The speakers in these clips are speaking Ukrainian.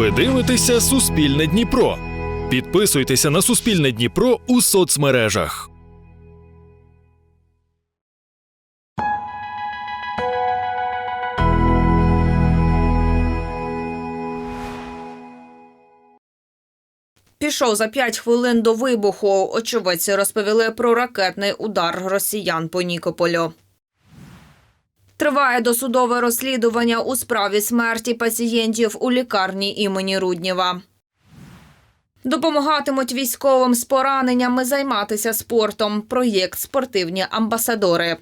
Ви дивитеся Суспільне Дніпро. Підписуйтеся на Суспільне Дніпро у соцмережах. Пішов за п'ять хвилин до вибуху. Очевидці розповіли про ракетний удар росіян по Нікополю. Триває досудове розслідування у справі смерті пацієнтів у лікарні імені Руднєва. Допомагатимуть військовим з пораненнями займатися спортом. Проєкт Спортивні амбасадори.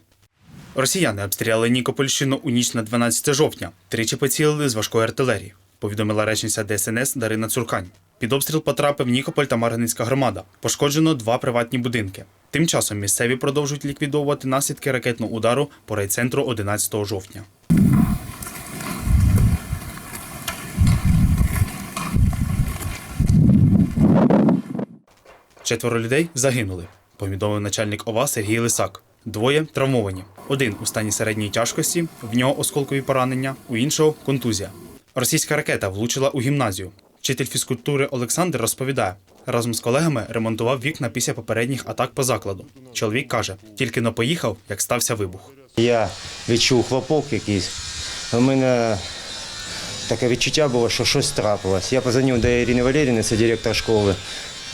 Росіяни обстріляли Нікопольщину у ніч на 12 жовтня. Тричі поцілили з важкої артилерії, повідомила речниця ДСНС Дарина Цуркань. Під обстріл потрапив Нікополь та Марганецька громада. Пошкоджено два приватні будинки. Тим часом місцеві продовжують ліквідовувати наслідки ракетного удару по райцентру 11 жовтня. Четверо людей загинули, повідомив начальник ОВА Сергій Лисак. Двоє травмовані. Один у стані середньої тяжкості, в нього осколкові поранення, у іншого контузія. Російська ракета влучила у гімназію. Вчитель фізкультури Олександр розповідає, разом з колегами ремонтував вікна після попередніх атак по закладу. Чоловік каже, тільки но поїхав, як стався вибух. Я відчув хлопок якийсь. У мене таке відчуття було, що щось трапилось. Я позвонив до Ірини Валерівни, це директор школи,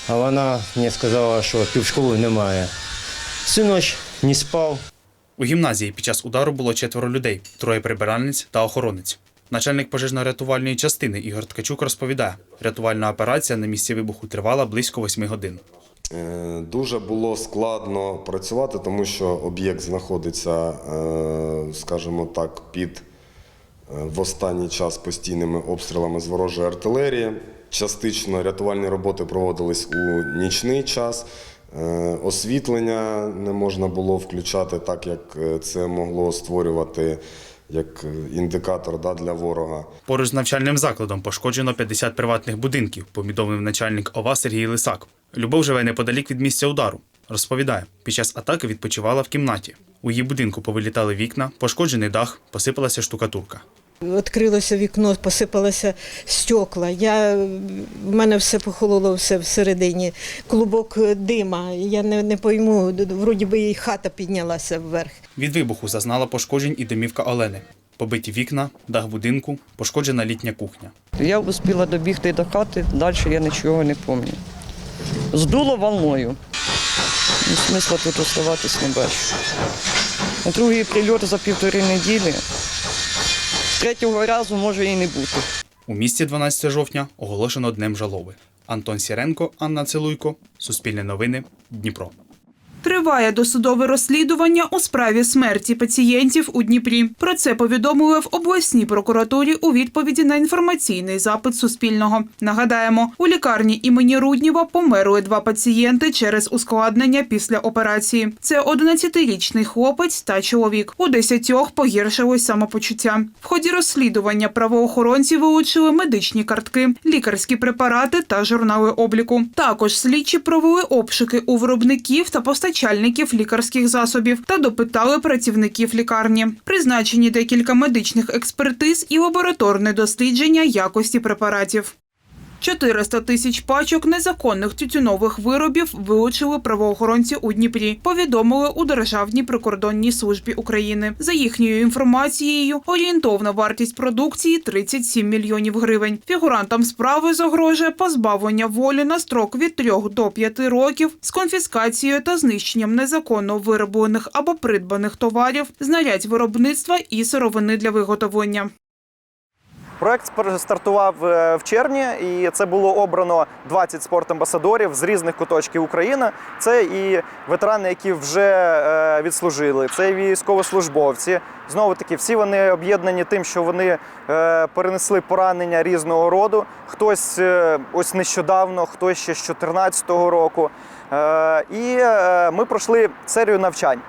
а вона мені сказала, що півшколи немає. Всю ніч не спав. У гімназії під час удару було четверо людей: троє прибиральниць та охоронець. Начальник пожежно-рятувальної частини Ігор Ткачук розповідає, рятувальна операція на місці вибуху тривала близько восьми годин. Е, Дуже було складно працювати, тому що об'єкт знаходиться, е, скажімо так, під е, в останній час постійними обстрілами з ворожої артилерії. Частично рятувальні роботи проводились у нічний час. Освітлення не можна було включати так, як це могло створювати як е, індикатор да, для ворога. Поруч з навчальним закладом пошкоджено 50 приватних будинків, повідомив начальник ОВА Сергій Лисак. Любов живе неподалік від місця удару. Розповідає, під час атаки відпочивала в кімнаті. У її будинку повилітали вікна, пошкоджений дах, посипалася штукатурка. Відкрилося вікно, посипалося стекла. Я, в мене все похололо все всередині. Клубок дима. Я не, не пойму, вроді би і хата піднялася вверх. Від вибуху зазнала пошкоджень і домівка Олени. Побиті вікна, дах будинку, пошкоджена літня кухня. Я успіла добігти до хати, далі я нічого не пам'ятаю. Здуло волною. Ну, Смисла тут оставатись не бачу. На другий прильот за півтори неділі. Третього разу може і не бути. У місті 12 жовтня оголошено днем жалоби. Антон Сіренко, Анна Целуйко, Суспільне новини, Дніпро. Триває досудове розслідування у справі смерті пацієнтів у Дніпрі. Про це повідомили в обласній прокуратурі у відповіді на інформаційний запит Суспільного. Нагадаємо, у лікарні імені Руднєва померли два пацієнти через ускладнення після операції. Це 11-річний хлопець та чоловік. У десятьох погіршилось самопочуття. В ході розслідування правоохоронці вилучили медичні картки, лікарські препарати та журнали обліку. Також слідчі провели обшуки у виробників та постачальників лікарських засобів та допитали працівників лікарні. Призначені декілька медичних експертиз і лабораторне дослідження якості препаратів. 400 тисяч пачок незаконних тютюнових виробів вилучили правоохоронці у Дніпрі. Повідомили у Державній прикордонній службі України. За їхньою інформацією, орієнтовна вартість продукції 37 мільйонів гривень. Фігурантам справи загрожує позбавлення волі на строк від 3 до 5 років з конфіскацією та знищенням незаконно вироблених або придбаних товарів, знарядь виробництва і сировини для виготовлення. Проект стартував е, в червні, і це було обрано 20 спортамбасадорів з різних куточків України. Це і ветерани, які вже е, відслужили, це і військовослужбовці. Знову таки, всі вони об'єднані тим, що вони е, перенесли поранення різного роду. Хтось ось нещодавно, хтось ще з 2014 року. І ми пройшли серію навчань.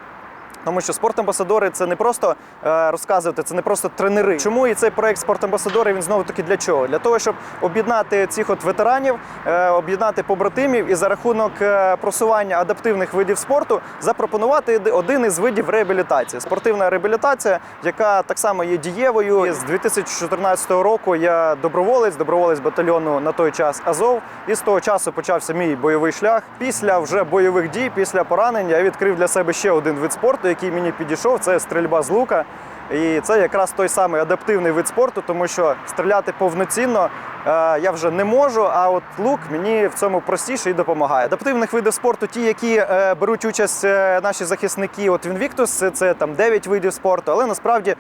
Тому що спортамбасадори це не просто е, розказувати, це не просто тренери. Чому і цей проект спортамбасадори він знову таки для чого? Для того, щоб об'єднати цих от ветеранів, е, об'єднати побратимів і за рахунок е, просування адаптивних видів спорту запропонувати один із видів реабілітації. Спортивна реабілітація, яка так само є дієвою. З 2014 року я доброволець, доброволець батальйону на той час Азов. І з того часу почався мій бойовий шлях. Після вже бойових дій, після поранення, я відкрив для себе ще один вид спорту, який мені підійшов. Це стрільба з лука. І це якраз той самий адаптивний вид спорту, тому що стріляти повноцінно е, я вже не можу. А от лук мені в цьому простіше і допомагає. Адаптивних видів спорту, ті, які е, беруть участь е, наші захисники, от Вінвіктус, це, там 9 видів спорту, але насправді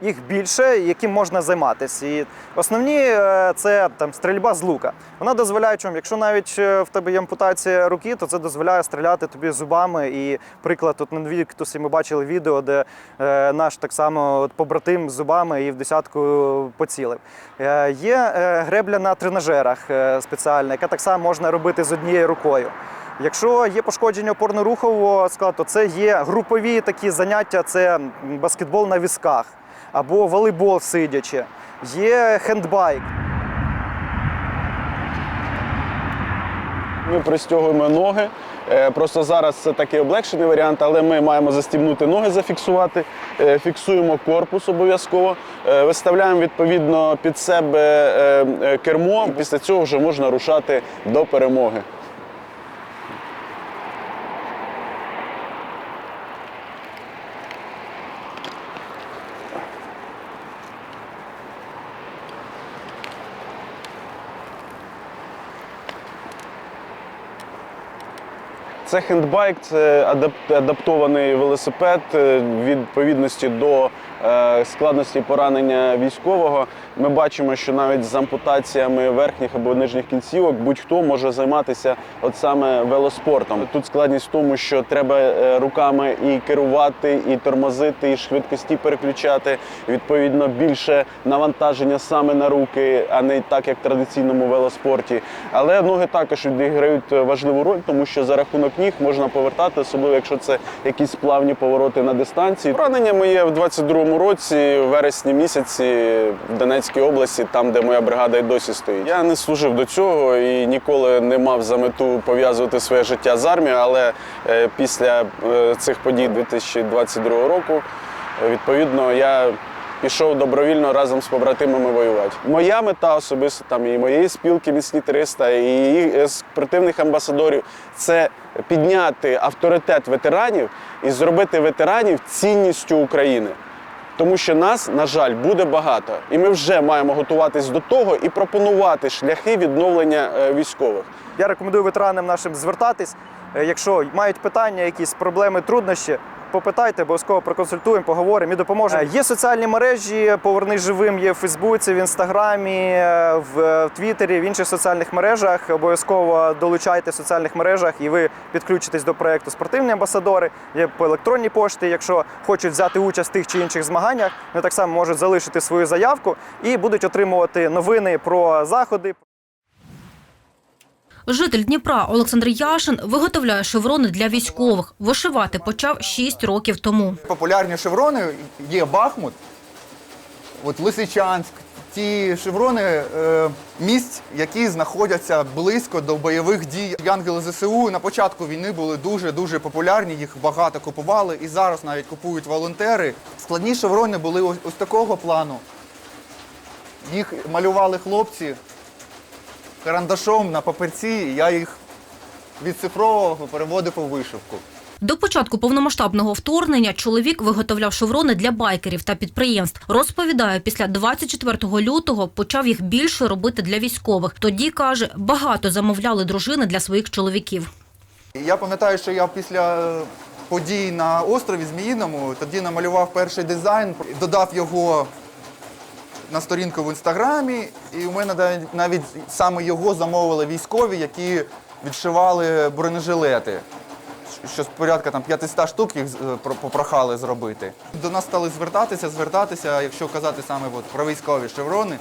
їх більше, яким можна займатися. І основні це там стрільба з лука. Вона дозволяє, чому, якщо навіть в тебе є ампутація руки, то це дозволяє стріляти тобі зубами. І приклад, от на Віктусі ми бачили відео, де наш так само от, побратим зубами і в десятку поцілив. Е, є е, гребля на тренажерах е, спеціальна, яка так само можна робити з однією рукою. Якщо є пошкодження опорно-рухового складу, то це є групові такі заняття, це баскетбол на візках або волейбол сидячи. Є хендбайк. Ми пристягуємо ноги. Е, Просто зараз це такий облегшений варіант, але ми маємо застібнути ноги, зафіксувати, Е, фіксуємо корпус обов'язково, Е, виставляємо відповідно під себе кермо. Після цього вже можна рушати до перемоги. Це хендбайк, це адаптований велосипед е, відповідності до е, складності поранення військового. Ми бачимо, що навіть з ампутаціями верхніх або нижніх кінцівок будь-хто може займатися от саме велоспортом. Тут складність в тому, що треба е, руками і керувати, і тормозити, і швидкості переключати. Відповідно, більше навантаження саме на руки, а не так, як в традиційному велоспорті. Але ноги також відіграють важливу роль, тому що за рахунок ніг можна повертати, особливо якщо це якісь плавні повороти на дистанції. Поранення моє в 22-му році, в вересні місяці, в Донецькій області, там, де моя бригада і досі стоїть. Я не служив до цього і ніколи не мав за мету пов'язувати своє життя з армією, але е, після е, цих подій 2022 року, е, відповідно, я пішов добровільно разом з побратимами воювати. Моя мета особисто там і моєї спілки міцні 300, і її спортивних амбасадорів це підняти авторитет ветеранів і зробити ветеранів цінністю України. Тому що нас, на жаль, буде багато, і ми вже маємо готуватись до того і пропонувати шляхи відновлення е, військових. Я рекомендую ветеранам нашим звертатись. Е, Якщо мають питання, якісь проблеми, труднощі, попитайте, обов'язково проконсультуємо, поговоримо і допоможемо. Е, Є соціальні мережі, поверни живим, є в Фейсбуці, в Інстаграмі, е, е, в Твіттері, в інших соціальних мережах. Обов'язково долучайте в соціальних мережах і ви підключитесь до проекту спортивні амбасадори. Є по електронній пошті. Якщо хочуть взяти участь в тих чи інших змаганнях, вони так само можуть залишити свою заявку і будуть отримувати новини про заходи. Житель Дніпра Олександр Яшин виготовляє шеврони для військових. Вишивати почав 6 років тому. Популярні шеврони є Бахмут, от Лисичанськ. Ті шеврони е, місць, які знаходяться близько до бойових дій. Янголи ЗСУ на початку війни були дуже дуже популярні. Їх багато купували і зараз навіть купують волонтери. Складні шеврони були ось, ось такого плану. Їх малювали хлопці карандашом на папірці. і Я їх відцифровував і переводив у вишивку. До початку повномасштабного вторгнення чоловік виготовляв шеврони для байкерів та підприємств. Розповідає, після 24 лютого почав їх більше робити для військових. Тоді каже, багато замовляли дружини для своїх чоловіків. Я пам'ятаю, що я після е, подій на острові Зміїному тоді намалював перший дизайн, додав його на сторінку в інстаграмі, і у мене навіть- саме його замовили військові, які відшивали бронежилети. Щось порядка там 500 штук їх е, попрохали зробити. До нас стали звертатися, звертатися, якщо казати саме от про військові шеврони.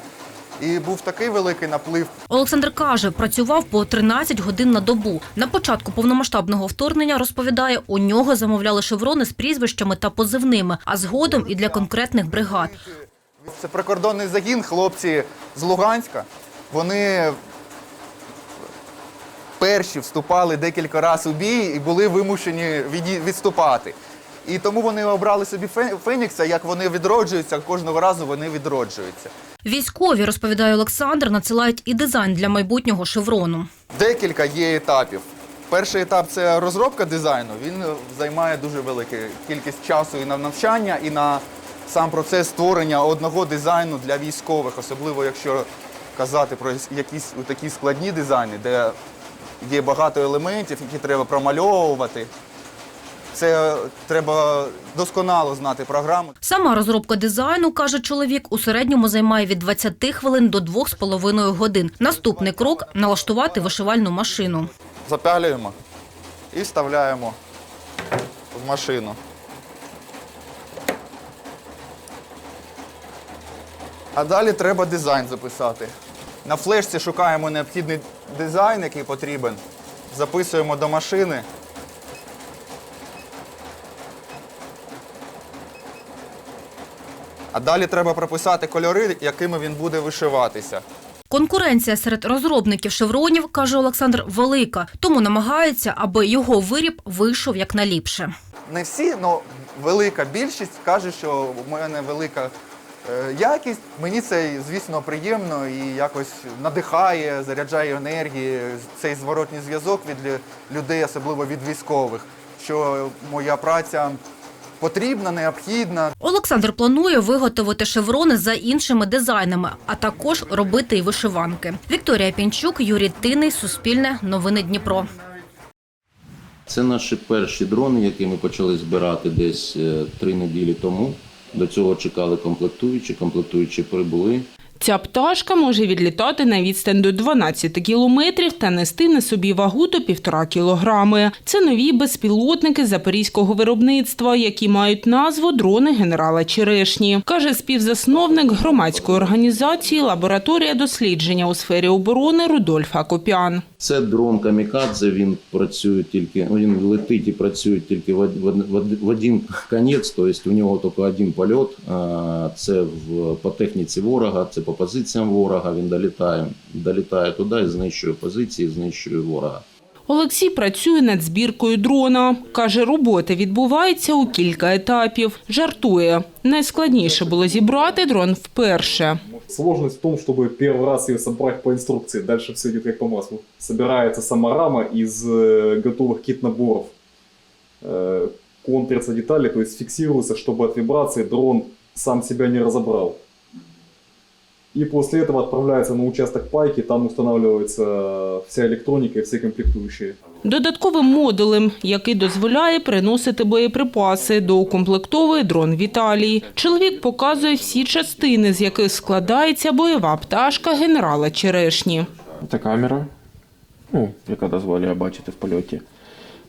І був такий великий наплив Олександр каже, працював по 13 годин на добу. На початку повномасштабного вторгнення розповідає, у нього замовляли шеврони з прізвищами та позивними, а згодом і для конкретних бригад. Це прикордонний загін, хлопці з Луганська. Вони перші вступали декілька разів у бій і були вимушені відступати. І тому вони обрали собі Фе- Фенікса, як вони відроджуються, кожного разу вони відроджуються. Військові, розповідає Олександр, надсилають і дизайн для майбутнього шеврону. Декілька є етапів. Перший етап це розробка дизайну. Він займає дуже велику кількість часу і на навчання, і на сам процес створення одного дизайну для військових, особливо якщо казати про якісь такі складні дизайни, де є багато елементів, які треба промальовувати. Це треба досконало знати програму. Сама розробка дизайну, каже чоловік, у середньому займає від 20 хвилин до 2,5 годин. Наступний крок – налаштувати вишивальну машину. Запялюємо і вставляємо в машину. А далі треба дизайн записати. На флешці шукаємо необхідний дизайн, який потрібен. Записуємо до машини. А далі треба прописати кольори, якими він буде вишиватися. Конкуренція серед розробників шевронів, каже Олександр, велика, тому намагаються, аби його виріб вийшов якнайліпше. не всі, але велика більшість каже, що в мене велика якість. Мені це, звісно, приємно і якось надихає, заряджає енергії. Цей зворотній зв'язок від людей, особливо від військових, що моя праця потрібна, необхідна. Олександр планує виготовити шеврони за іншими дизайнами, а також робити й вишиванки. Вікторія Пінчук, Юрій Тиний, Суспільне, Новини Дніпро. Це наші перші дрони, які ми почали збирати десь е, три неділі тому. До цього чекали комплектуючі, комплектуючі прибули. Ця пташка може відлітати на відстань до 12 кілометрів та нести на собі вагу до півтора кілограми. Це нові безпілотники запорізького виробництва, які мають назву дрони генерала Черешні, каже співзасновник громадської організації Лабораторія дослідження у сфері оборони Рудольф Акопян. Це дрон камікадзе. Він працює тільки ну, він летить і працює тільки в, од- в, в, в один конець, тобто у нього тільки один польот. Це в по техніці ворога, це по позиціям ворога. Він долітає, долітає туди і знищує позиції, знищує ворога. Олексій працює над збіркою дрона. Каже, робота відбувається у кілька етапів. Жартує. Найскладніше було зібрати дрон вперше. Сложность в том, чтобы первый раз ее собрать по инструкции. Дальше все идет как по маслу. Собирается сама рама из э, готовых кит-наборов. Э, контрятся детали, то есть фиксируется, чтобы от вибрации дрон сам себя не разобрал. И после этого отправляется на участок пайки, там устанавливается вся электроника и все комплектующие. Додатковим модулем, який дозволяє приносити боєприпаси, доукомплектовує дрон Віталій. Чоловік показує всі частини, з яких складається бойова пташка генерала Черешні. Це камера, ну, яка дозволяє бачити в польоті.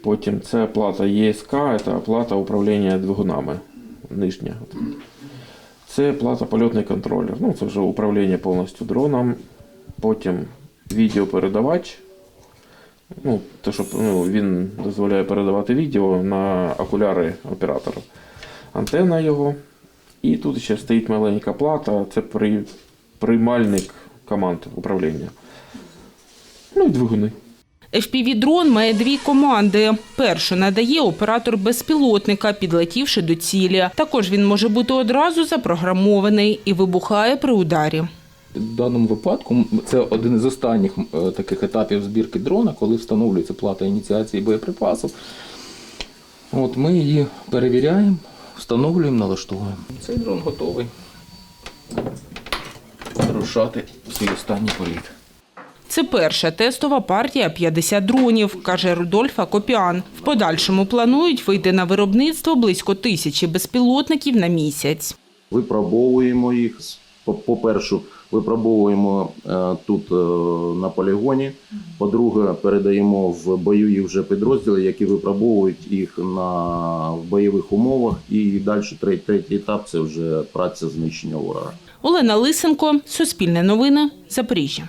Потім це плата ЄСК, це плата управління двигунами. Нижня. Це плата польотний контролер. Ну, це вже управління повністю дроном. Потім відеопередавач. Ну, те, щоб ну, він дозволяє передавати відео на окуляри оператора. Антенна його. І тут ще стоїть маленька плата, це при, приймальник команд управління. Ну і двигуни. FPV-дрон має дві команди. Першу надає оператор безпілотника, підлетівши до цілі. Також він може бути одразу запрограмований і вибухає при ударі. В даному випадку це один із останніх е, таких етапів збірки дрона, коли встановлюється плата ініціації боєприпасів. От ми її перевіряємо, встановлюємо, налаштовуємо. Цей дрон готовий рушати свій останній політ. Це перша тестова партія 50 дронів, каже Рудольф Акопян. В подальшому планують вийти на виробництво близько тисячі безпілотників на місяць. Випробовуємо їх По- По-перше, випробовуємо е, тут е, на полігоні. По-друге, передаємо в бойові вже підрозділи, які випробовують їх на в бойових умовах. І далі третій, третій етап це вже праця знищення ворога. Олена Лисенко, Суспільне новини, Запоріжжя.